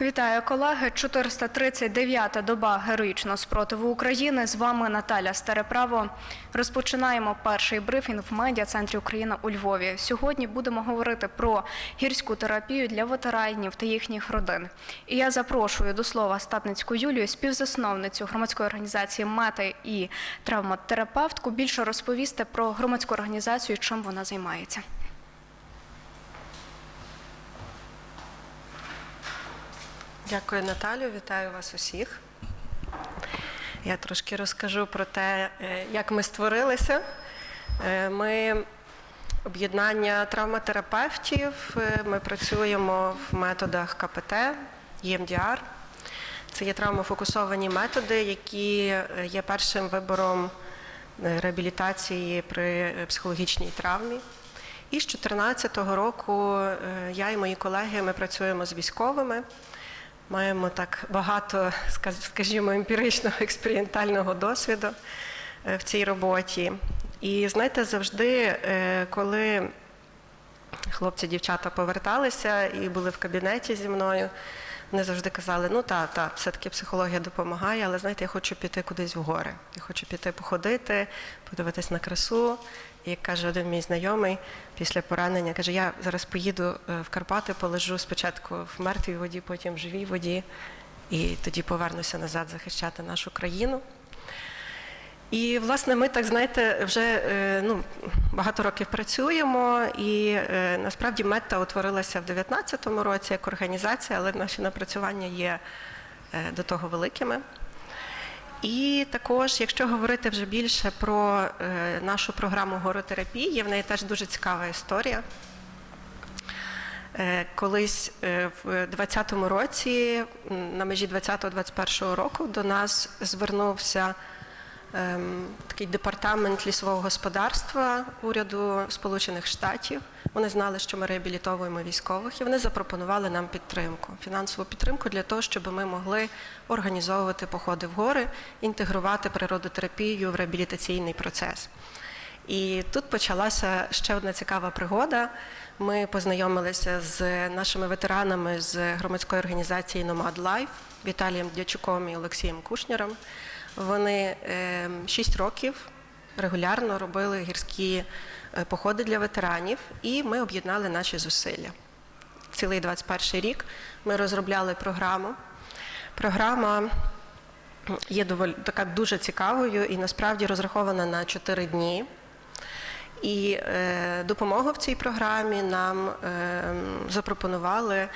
Вітаю колеги. 439-та доба героїчного спротиву України. З вами Наталя Стареправо. Розпочинаємо перший брифінг в медіа-центрі Україна у Львові. Сьогодні будемо говорити про гірську терапію для ветеранів та їхніх родин. І я запрошую до слова статницьку Юлію, співзасновницю громадської організації Мета і травматерапевтку. Більше розповісти про громадську організацію, чим вона займається. Дякую, Наталю. Вітаю вас усіх. Я трошки розкажу про те, е, як ми створилися. Е, Ми об'єднання травматерапевтів. Е, Ми працюємо в методах КПТ, EMDR. Це є травмофокусовані методи, які є першим вибором реабілітації при психологічній травмі. І з 2014 року я і мої колеги ми працюємо з військовими. Маємо так багато, скажімо, емпіричного експериментального досвіду е, в цій роботі. І знаєте, завжди, е, коли хлопці, дівчата поверталися і були в кабінеті зі мною, вони завжди казали: ну так, так, все-таки психологія допомагає, але знаєте, я хочу піти кудись в гори. Я хочу піти походити, подивитись на красу. І як каже один мій знайомий після поранення, каже: я зараз поїду е, в Карпати, полежу спочатку в мертвій воді, потім в живій воді, і тоді повернуся назад захищати нашу країну. І, власне, ми так знаєте, вже е, ну, багато років працюємо, і е, насправді мета утворилася в 2019 році як організація, але наші напрацювання є до того великими. І також, якщо говорити вже більше про е, нашу програму горотерапії, в неї теж дуже цікава історія. Е, Колись е, в 2020 році, на межі 2020-2021 року, до нас звернувся такий департамент лісового господарства уряду Сполучених Штатів. Вони знали, що ми реабілітовуємо військових, і вони запропонували нам підтримку, фінансову підтримку для того, щоб ми могли організовувати походи в гори, інтегрувати природотерапію в реабілітаційний процес. І тут почалася ще одна цікава пригода. Ми познайомилися з нашими ветеранами з громадської організації Nomad Life Віталієм Дячуком і Олексієм Кушнєром. Вони е, 6 років регулярно робили гірські е, походи для ветеранів, і ми об'єднали наші зусилля. Цілий 21 рік ми розробляли програму. Програма є доволі така дуже цікавою і насправді розрахована на 4 дні. І е, допомогу в цій програмі нам е, запропонували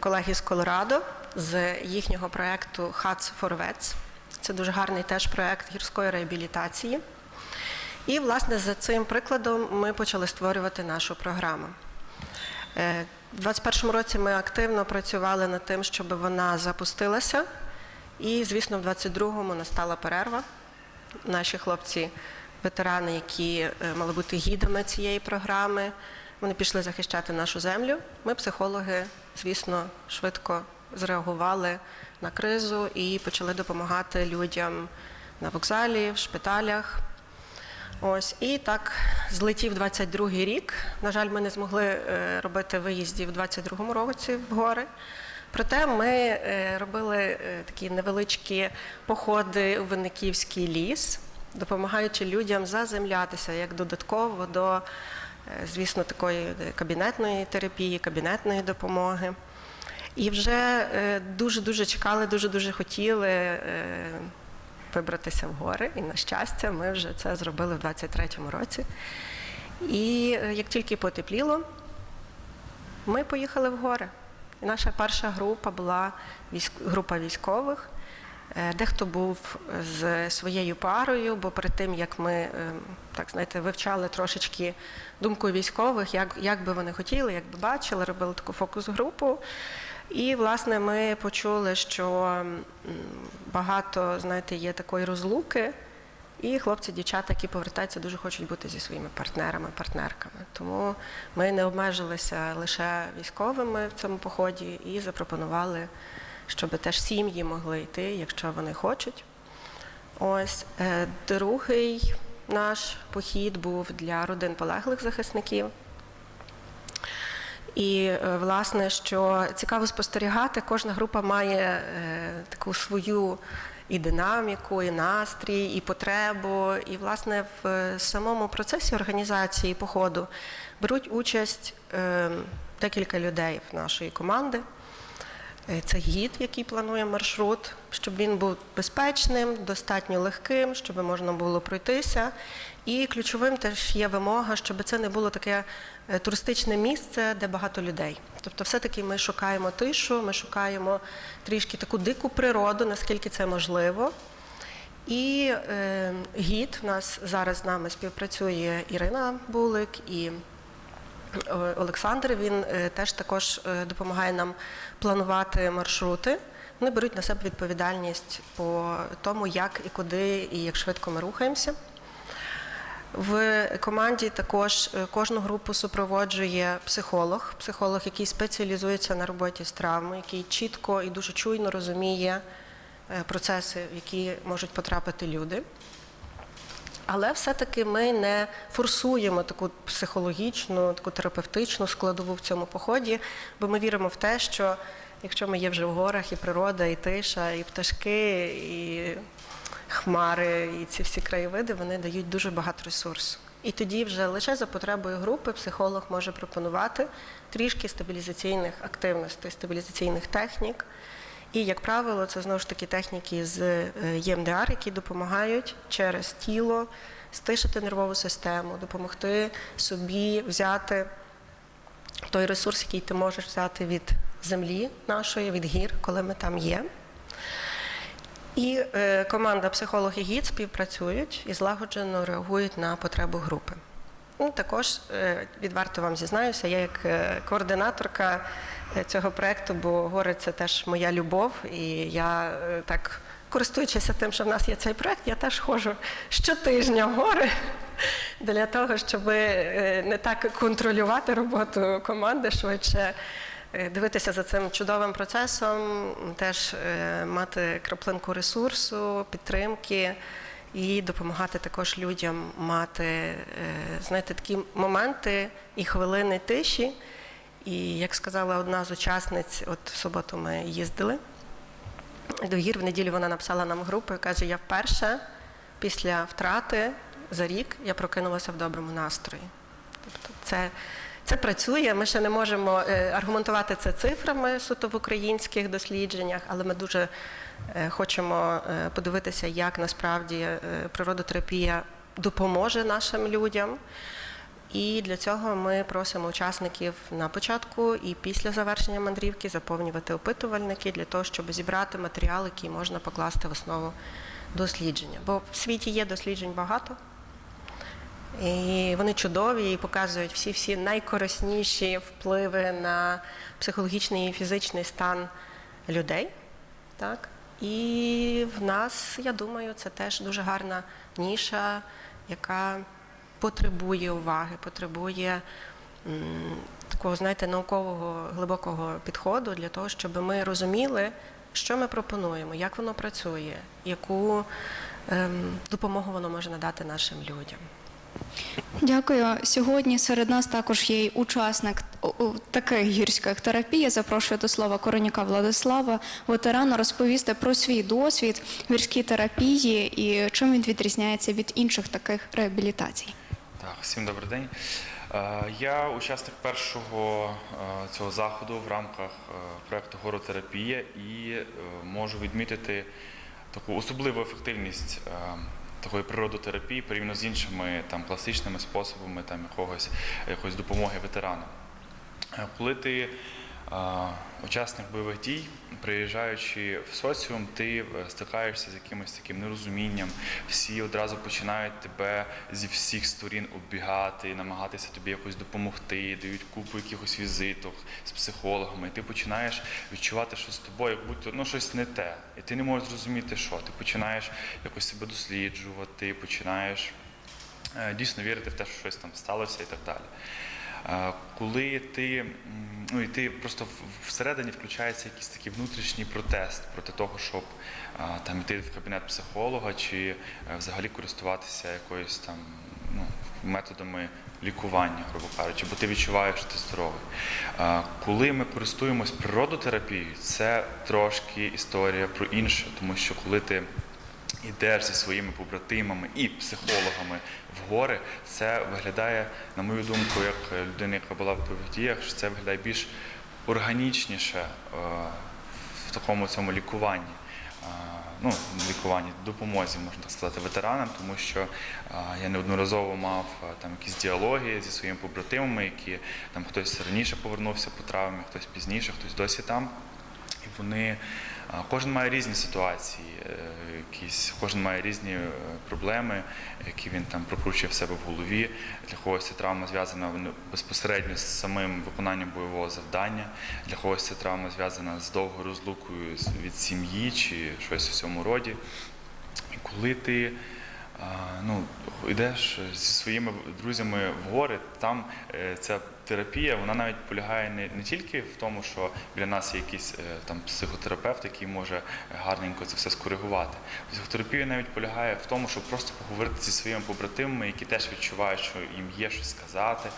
колеги з Колорадо з їхнього проєкту Huts for Vets. Це дуже гарний теж проєкт гірської реабілітації. І, власне, за цим прикладом ми почали створювати нашу програму. Е, У 2021 році ми активно працювали над тим, щоб вона запустилася. І, звісно, в 22-му настала перерва. Наші хлопці, ветерани, які е, мали бути гідами цієї програми, вони пішли захищати нашу землю. Ми, психологи, звісно, швидко зреагували на кризу і почали допомагати людям на вокзалі, в шпиталях. Ось і так злетів 22-й рік. На жаль, ми не змогли е, робити виїздів в 22-му році в гори. Проте ми е, робили е, такі невеличкі походи у Винниківський ліс, допомагаючи людям заземлятися як додатково до, звісно, такої кабінетної терапії, кабінетної допомоги. І вже е, дуже-дуже чекали, дуже-дуже хотіли е, вибратися в гори. І, на щастя, ми вже це зробили в 23-му році. І е, як тільки потепліло, ми поїхали в гори. І наша перша група була військ- група військових. Дехто був з своєю парою, бо перед тим як ми так знаєте, вивчали трошечки думку військових, як, як би вони хотіли, як би бачили, робили таку фокус-групу. І, власне, ми почули, що багато знаєте, є такої розлуки, і хлопці, дівчата, які повертаються, дуже хочуть бути зі своїми партнерами, партнерками. Тому ми не обмежилися лише військовими в цьому поході і запропонували, щоб теж сім'ї могли йти, якщо вони хочуть. Ось е, другий наш похід був для родин полеглих захисників. І е, власне, що цікаво спостерігати, кожна група має е, таку свою і динаміку, і настрій, і потребу. І власне в е, самому процесі організації походу беруть участь е, декілька людей в нашої команди. Е, Це гід, який планує маршрут, щоб він був безпечним, достатньо легким, щоб можна було пройтися. І ключовим теж є вимога, щоб це не було таке е, туристичне місце, де багато людей. Тобто, все-таки ми шукаємо тишу, ми шукаємо трішки таку дику природу, наскільки це можливо. І е, гід у нас зараз з нами співпрацює Ірина Булик і Олександр він е, теж також е, допомагає нам планувати маршрути. Вони беруть на себе відповідальність по тому, як і куди, і як швидко ми рухаємося. В команді також е, кожну групу супроводжує психолог, психолог, який спеціалізується на роботі з травмою, який чітко і дуже чуйно розуміє процеси, в які можуть потрапити люди. Але все-таки ми не форсуємо таку психологічну, таку терапевтичну складову в цьому поході, бо ми віримо в те, що якщо ми є вже в горах, і природа, і тиша, і пташки, і хмари, і ці всі краєвиди, вони дають дуже багато ресурсу. І тоді вже лише за потребою групи психолог може пропонувати трішки стабілізаційних активностей, стабілізаційних технік. І, як правило, це знову ж таки техніки з е, ЄМДР, які допомагають через тіло стишити нервову систему, допомогти собі взяти той ресурс, який ти можеш взяти від землі нашої, від гір, коли ми там є. І е, команда психолог і гід співпрацюють і злагоджено реагують на потребу групи. Ну, також е, відверто вам зізнаюся, я як е, координаторка цього проєкту, бо гори це теж моя любов, і я е, так, користуючися тим, що в нас є цей проєкт, я теж ходжу щотижня в гори для того, щоб е, не так контролювати роботу команди, швидше е, дивитися за цим чудовим процесом, теж е, мати краплинку ресурсу, підтримки і допомагати також людям мати, е, знаєте, такі моменти і хвилини тиші. І як сказала одна з учасниць, от в суботу ми їздили до гір, в неділю вона написала нам групу і каже: я вперше після втрати за рік я прокинулася в доброму настрої. Тобто це, це працює. Ми ще не можемо е, аргументувати це цифрами суто в українських дослідженнях, але ми дуже е, хочемо е, подивитися, як насправді природотерапія допоможе нашим людям. І для цього ми просимо учасників на початку і після завершення мандрівки заповнювати опитувальники для того, щоб зібрати матеріал, який можна покласти в основу дослідження. Бо в світі є досліджень багато. І вони чудові і показують всі-всі найкорисніші впливи на психологічний і фізичний стан людей. Так? І в нас, я думаю, це теж дуже гарна ніша, яка потребує уваги, потребує такого, знаєте, наукового глибокого підходу для того, щоб ми розуміли, що ми пропонуємо, як воно працює, яку ем, допомогу воно може надати нашим людям. Дякую. Сьогодні серед нас також є учасник таких гірських терапій. Я запрошую до слова Короніка Владислава, ветерана, розповісти про свій досвід гірській терапії і чим він відрізняється від інших таких реабілітацій. Так, всім добрий день. Е, Я учасник першого е, цього заходу в рамках проєкту проекту Горотерапія і е, можу відмітити таку особливу ефективність е, такої природотерапії порівняно з іншими там класичними способами там якогось якоїсь допомоги ветеранам. Е, Коли ти е, учасник бойових дій, приїжджаючи в соціум, ти е, стикаєшся з якимось таким нерозумінням. Всі одразу починають тебе зі всіх сторін оббігати, намагатися тобі якось допомогти, дають купу якихось візиток з психологами. І ти починаєш відчувати, що з тобою як будь-то ну, щось не те. І ти не можеш зрозуміти, що. Ти починаєш якось себе досліджувати, починаєш е, дійсно вірити в те, що щось там сталося і так далі. Коли ти, ну і ти просто всередині включається якийсь такий внутрішній протест проти того, щоб там йти в кабінет психолога чи е, взагалі користуватися якоюсь там ну, методами лікування, грубо кажучи, бо ти відчуваєш, що ти здоровий. Коли ми користуємось природотерапією, це трошки історія про інше, тому що коли ти йдеш зі своїми побратимами і психологами в гори, це виглядає, на мою думку, як людина, яка була в бойових діях, що це виглядає більш органічніше е, в такому цьому лікуванні. Е, Ну, лікуванні, допомозі, можна так сказати, ветеранам, тому що е, я неодноразово мав там якісь діалоги зі своїми побратимами, які там хтось раніше повернувся по травмі, хтось пізніше, хтось досі там. І вони кожен має різні ситуації, е, якісь, кожен має різні е, проблеми, які він там прокручує в себе в голові. Для когось ця травма зв'язана ну, безпосередньо з самим виконанням бойового завдання, для когось ця травма зв'язана з довгою розлукою від сім'ї чи щось у цьому роді. І коли ти ну, йдеш зі своїми друзями в гори, там е, ця терапія, вона навіть полягає не, не тільки в тому, що біля нас є якийсь е, там психотерапевт, який може гарненько це все скоригувати. Психотерапія навіть полягає в тому, щоб просто поговорити зі своїми побратимами, які теж відчувають, що їм є що сказати.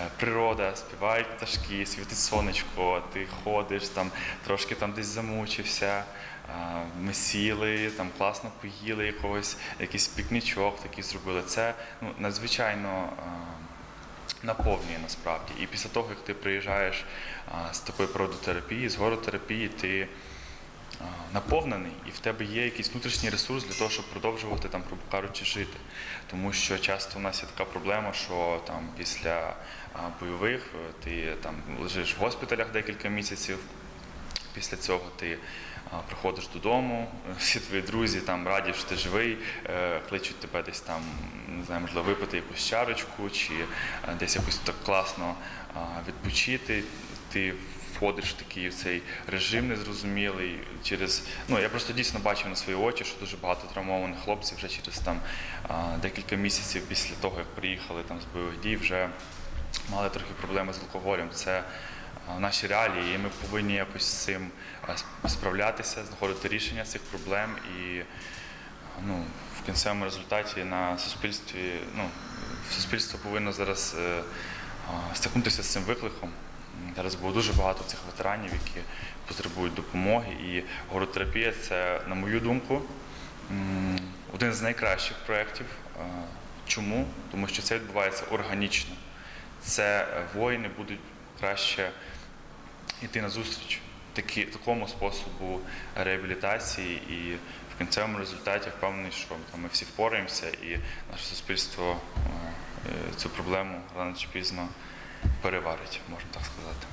Е, Природа, співають пташки, світить сонечко, ти ходиш там, трошки там десь замучився. Ми сіли, там класно поїли якогось, якийсь пікнічок такий зробили. Це ну, надзвичайно а, наповнює насправді. І після того, як ти приїжджаєш з такої природотерапії, з горотерапії, ти наповнений, і в тебе є якийсь внутрішній ресурс для того, щоб продовжувати там, грубо кажучи, жити. Тому що часто у нас є така проблема, що там після бойових ти там лежиш в госпіталях декілька місяців. Після цього ти приходиш додому, всі твої друзі там раді, що ти живий, е, кличуть тебе десь там, не знаю, можливо, випити якусь чарочку, чи е, десь якось так класно відпочити. Ти входиш в такий в цей режим незрозумілий через. Ну я просто дійсно бачив на свої очі, що дуже багато травмованих хлопців вже через там декілька місяців після того, як приїхали там з бойових дій, вже мали трохи проблеми з алкоголем. Це наші реалії, і ми повинні якось з цим справлятися, знаходити рішення цих проблем і ну, в кінцевому результаті на суспільстві, ну, суспільство повинно зараз е, стикнутися з цим викликом. Зараз було дуже багато цих ветеранів, які потребують допомоги. І горотерапія це, на мою думку, один з найкращих проєктів. Чому? Тому що це відбувається органічно. Це е, воїни будуть краще йти на зустріч такі, такому способу реабілітації, і в кінцевому результаті я впевнений, що там, ми всі впораємося, і наше суспільство е, цю проблему рано чи пізно переварить, можна так сказати.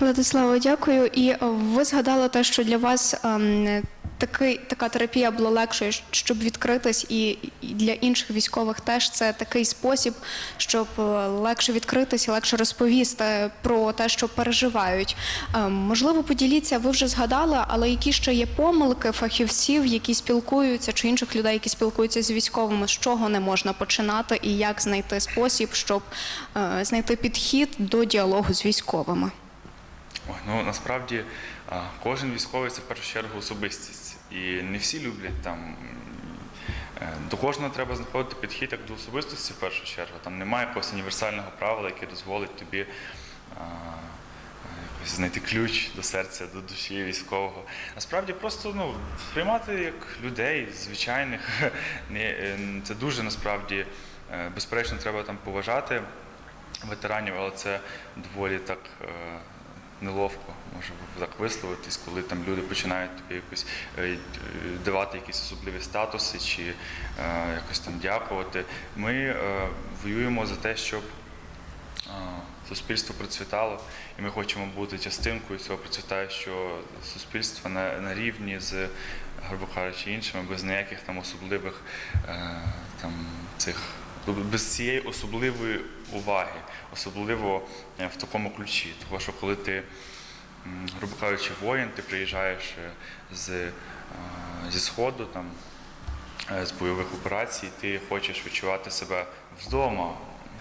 Владислава, дякую. І ви згадали те, що для вас ем, такий, така терапія була легшою, щоб відкритись, і, для інших військових теж це такий спосіб, щоб е, легше відкритись і легше розповісти про те, що переживають. Ем, можливо, поділіться, ви вже згадали, але які ще є помилки фахівців, які спілкуються, чи інших людей, які спілкуються з військовими, з чого не можна починати, і як знайти спосіб, щоб е, знайти підхід до діалогу з військовими. Ну насправді кожен військовий це в першу чергу особистість. І не всі люблять там. е, До кожного треба знаходити підхід як до особистості в першу чергу. Там немає якогось універсального правила, яке дозволить тобі а, якось знайти ключ до серця, до душі військового. Насправді просто ну, сприймати як людей, звичайних. Е, Це дуже насправді е, безперечно треба там поважати ветеранів, але це доволі так е, неловко, можу так висловитись, коли там люди починають тобі якось е, е, давати якісь особливі статуси чи е, якось там дякувати. Ми е, воюємо за те, щоб е, суспільство процвітало, і ми хочемо бути частинкою цього процвітаючого суспільства на, на рівні з, грубо кажучи, іншими, без ніяких там особливих е, там цих без цієї особливої уваги, особливо е, в такому ключі. Тому що коли ти, грубо кажучи, воїн, ти приїжджаєш е, з, е, зі сходу там, з бойових операцій, ти хочеш відчувати себе вдома,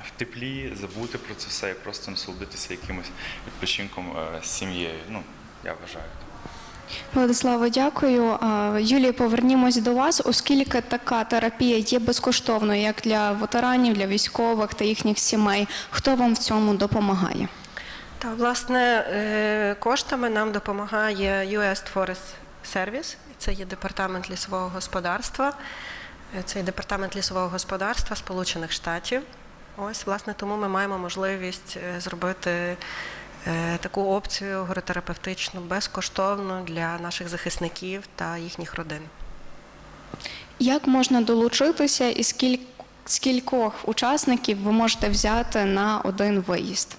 в теплі, забути про це все і просто насолодитися якимось відпочинком з сім'єю. Ну, я вважаю. Владислава, дякую. Юлія, повернімось до вас, оскільки така терапія є безкоштовною як для ветеранів, для військових та їхніх сімей. Хто вам в цьому допомагає? Та власне е, коштами нам допомагає US Forest Service. Це є департамент лісового господарства. Е, Це є департамент лісового господарства Сполучених Штатів. Ось, власне, тому ми маємо можливість е, зробити таку опцію горотерапевтичну безкоштовно для наших захисників та їхніх родин. Як можна долучитися і скіль... скількох учасників ви можете взяти на один виїзд?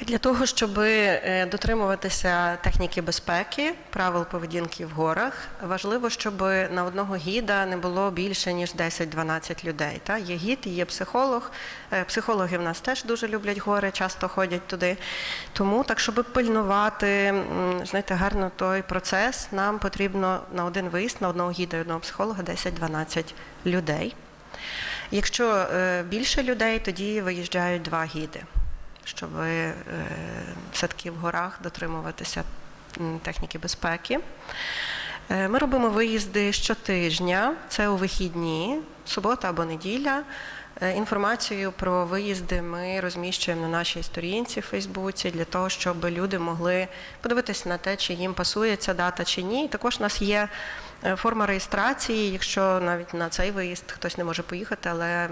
Для того, щоб е, дотримуватися техніки безпеки, правил поведінки в горах, важливо, щоб на одного гіда не було більше ніж 10-12 людей. Та? Є гід, є психолог. Е, Психологи в нас теж дуже люблять гори, часто ходять туди. Тому, так, щоб пильнувати знаєте, гарно той процес, нам потрібно на один виїзд, на одного гіда і одного психолога 10-12 людей. Якщо е, більше людей, тоді виїжджають два гіди щоб е, все-таки в горах дотримуватися техніки безпеки. Е, Ми робимо виїзди щотижня, це у вихідні, субота або неділя. Е, Інформацію про виїзди ми розміщуємо на нашій сторінці в Фейсбуці для того, щоб люди могли подивитися на те, чи їм пасує ця дата чи ні. І також у нас є форма реєстрації, якщо навіть на цей виїзд хтось не може поїхати, але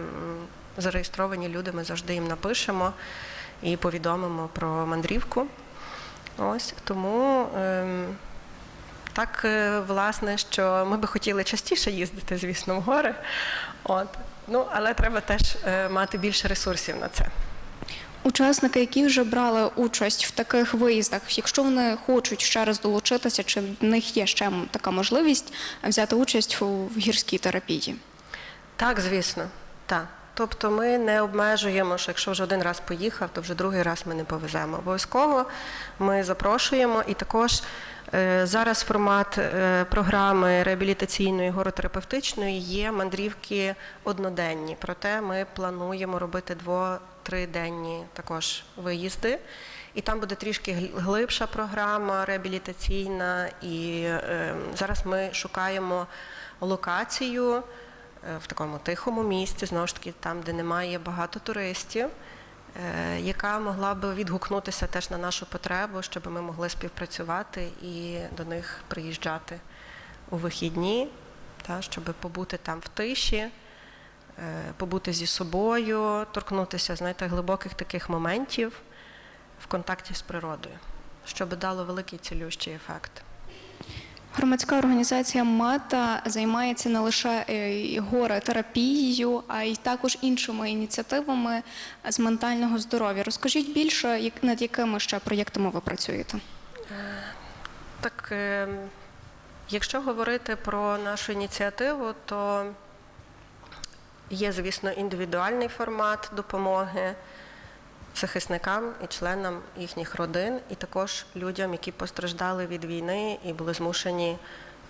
зареєстровані люди, ми завжди їм напишемо і повідомимо про мандрівку. Ось тому ем, так, е, власне, що ми би хотіли частіше їздити, звісно, в гори. От. Ну, але треба теж е, мати більше ресурсів на це. Учасники, які вже брали участь в таких виїздах, якщо вони хочуть ще раз долучитися, чи в них є ще така можливість взяти участь у в гірській терапії? Так, звісно, так. Тобто ми не обмежуємо, що якщо вже один раз поїхав, то вже другий раз ми не повеземо. Обов'язково ми запрошуємо і також е, зараз формат е, програми реабілітаційної горотерапевтичної є мандрівки одноденні. Проте ми плануємо робити дво-триденні також виїзди. І там буде трішки гл- глибша програма реабілітаційна. І е, зараз ми шукаємо локацію в такому тихому місці, знову ж таки, там, де немає багато туристів, е, яка могла би відгукнутися теж на нашу потребу, щоб ми могли співпрацювати і до них приїжджати у вихідні, та, щоб побути там в тиші, е, побути зі собою, торкнутися знаєте, глибоких таких моментів в контакті з природою, щоб дало великий цілющий ефект. Громадська організація МЕТА займається не лише е, горетерапією, а й також іншими ініціативами з ментального здоров'я. Розкажіть більше, над якими ще проєктами ви працюєте? Так, е, якщо говорити про нашу ініціативу, то є, звісно, індивідуальний формат допомоги захисникам і членам їхніх родин, і також людям, які постраждали від війни і були змушені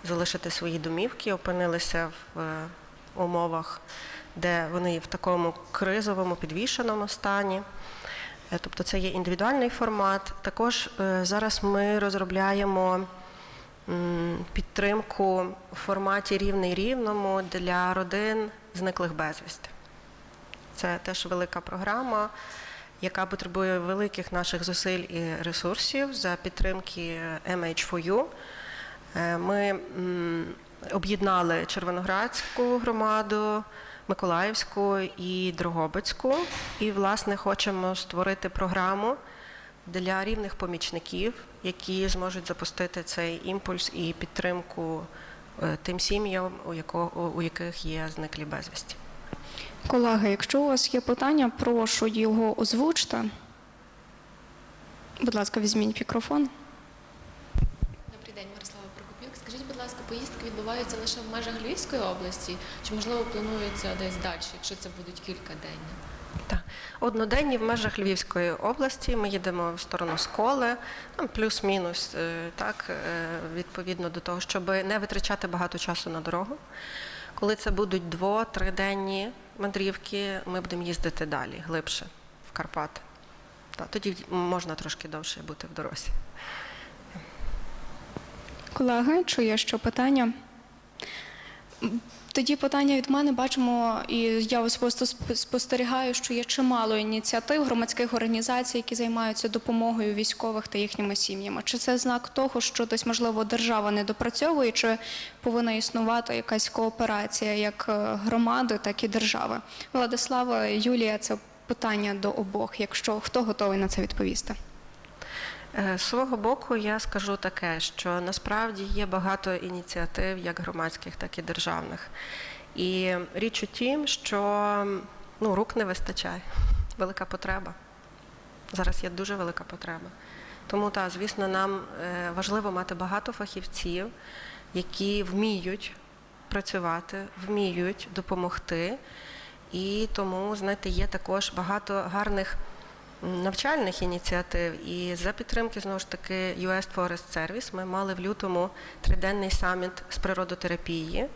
залишити свої домівки, опинилися в е, умовах, де вони в такому кризовому підвішеному стані. Е, Тобто це є індивідуальний формат. Також е, зараз ми розробляємо підтримку в форматі рівний рівному для родин зниклих безвісти. Це теж велика програма, яка потребує великих наших зусиль і ресурсів за підтримки MH4U. Е, Ми об'єднали Червоноградську громаду, Миколаївську і Дрогобицьку. І, власне, хочемо створити програму для рівних помічників, які зможуть запустити цей імпульс і підтримку е, тим сім'ям, у, у яких є зниклі безвісті. Колеги, якщо у вас є питання, прошу його озвучте. Будь ласка, візьміть мікрофон. Добрий день, Мирослава Прокопюк. Скажіть, будь ласка, поїздки відбуваються лише в межах Львівської області, чи можливо планується десь далі, якщо це будуть кілька день? Так. Одноденні в межах Львівської області ми їдемо в сторону Сколи, там плюс-мінус, е, так, е, відповідно до того, щоб не витрачати багато часу на дорогу. Коли це будуть дво-триденні мандрівки, ми будемо їздити далі, глибше, в Карпати. Тоді можна трошки довше бути в дорозі. Колеги, чує що питання? Тоді питання від мене бачимо, і я особисто сп- спостерігаю, що є чимало ініціатив громадських організацій, які займаються допомогою військових та їхніми сім'ями. Чи це знак того, що десь можливо держава не допрацьовує, чи повинна існувати якась кооперація як е, громади, так і держави? Владислава, Юлія, це питання до обох. Якщо хто готовий на це відповісти? Е, З свого боку, я скажу таке, що насправді є багато ініціатив, як громадських, так і державних. І річ у тім, що ну, рук не вистачає. Велика потреба. Зараз є дуже велика потреба. Тому, так, звісно, нам е, важливо мати багато фахівців, які вміють працювати, вміють допомогти. І тому, знаєте, є також багато гарних навчальних ініціатив. І за підтримки знову ж таки US Forest Service ми мали в лютому триденний саміт з природотерапії.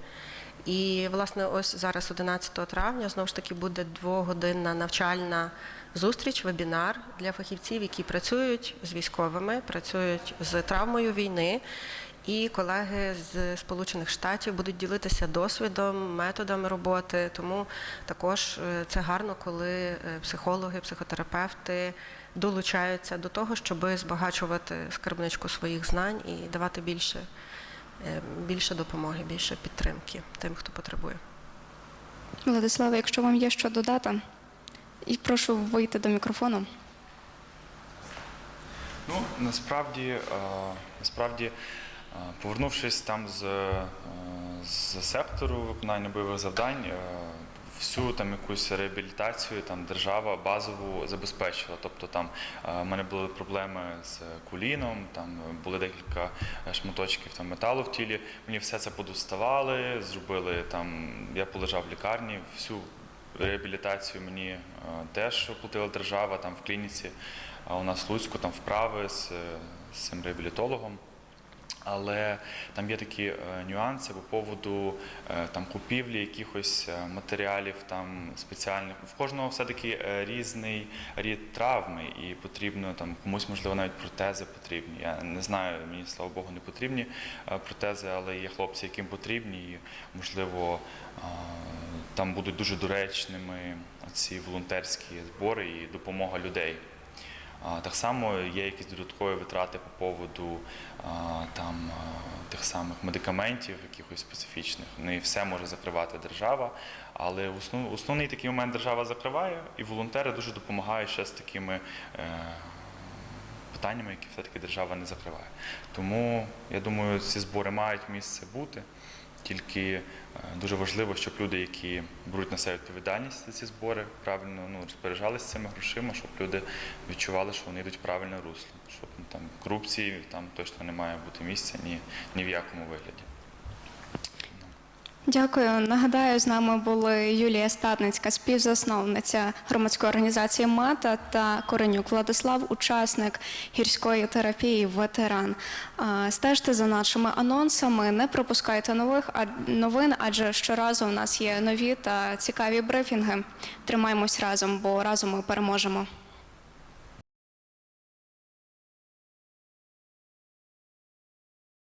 І, власне, ось зараз, 11 травня, знову ж таки буде двогодинна навчальна зустріч, вебінар для фахівців, які працюють з військовими, працюють з травмою війни. І колеги з Сполучених Штатів будуть ділитися досвідом, методами роботи. Тому також е, це гарно, коли е, психологи, психотерапевти долучаються до того, щоб збагачувати скарбничку своїх знань і давати більше, е, більше допомоги, більше підтримки тим, хто потребує. Владислава, якщо вам є що додати, і прошу вийти до мікрофону. Ну, насправді, насправді, повернувшись там з, е, з сектору виконання бойових завдань, е, всю там якусь реабілітацію там держава базову забезпечила. Тобто там е, в мене були проблеми з куліном, там були декілька шматочків там металу в тілі. Мені все це подоставали, зробили там. Я полежав в лікарні, всю реабілітацію мені теж оплатила держава там в клініці. А у нас Луцьку там вправи з, з цим реабілітологом. Але там є такі е, нюанси по поводу е, там купівлі якихось е, матеріалів там спеціальних. В кожного все-таки різний рід травми, і потрібно там комусь можливо навіть протези потрібні. Я не знаю, мені слава Богу, не потрібні протези, але є хлопці, яким потрібні, і можливо там будуть дуже доречними ці волонтерські збори і допомога людей. Так само є якісь додаткові витрати по поводу там, тих самих медикаментів, якихось специфічних. Не все може закривати держава, але основ, основний такий момент держава закриває, і волонтери дуже допомагають ще з такими е, питаннями, які все-таки держава не закриває. Тому я думаю, ці збори мають місце бути. Тільки е, дуже важливо, щоб люди, які беруть на себе відповідальність за ці збори, правильно ну, розпоряджалися цими грошима, щоб люди відчували, що вони йдуть в правильне русло, щоб ну, там корупції там точно не має бути місця ні, ні в якому вигляді. Дякую. Нагадаю, з нами були Юлія Статницька, співзасновниця громадської організації МАТА та Коренюк Владислав, учасник гірської терапії, ветеран. Стежте за нашими анонсами, не пропускайте нових новин, адже щоразу у нас є нові та цікаві брифінги. Тримаємось разом, бо разом ми переможемо.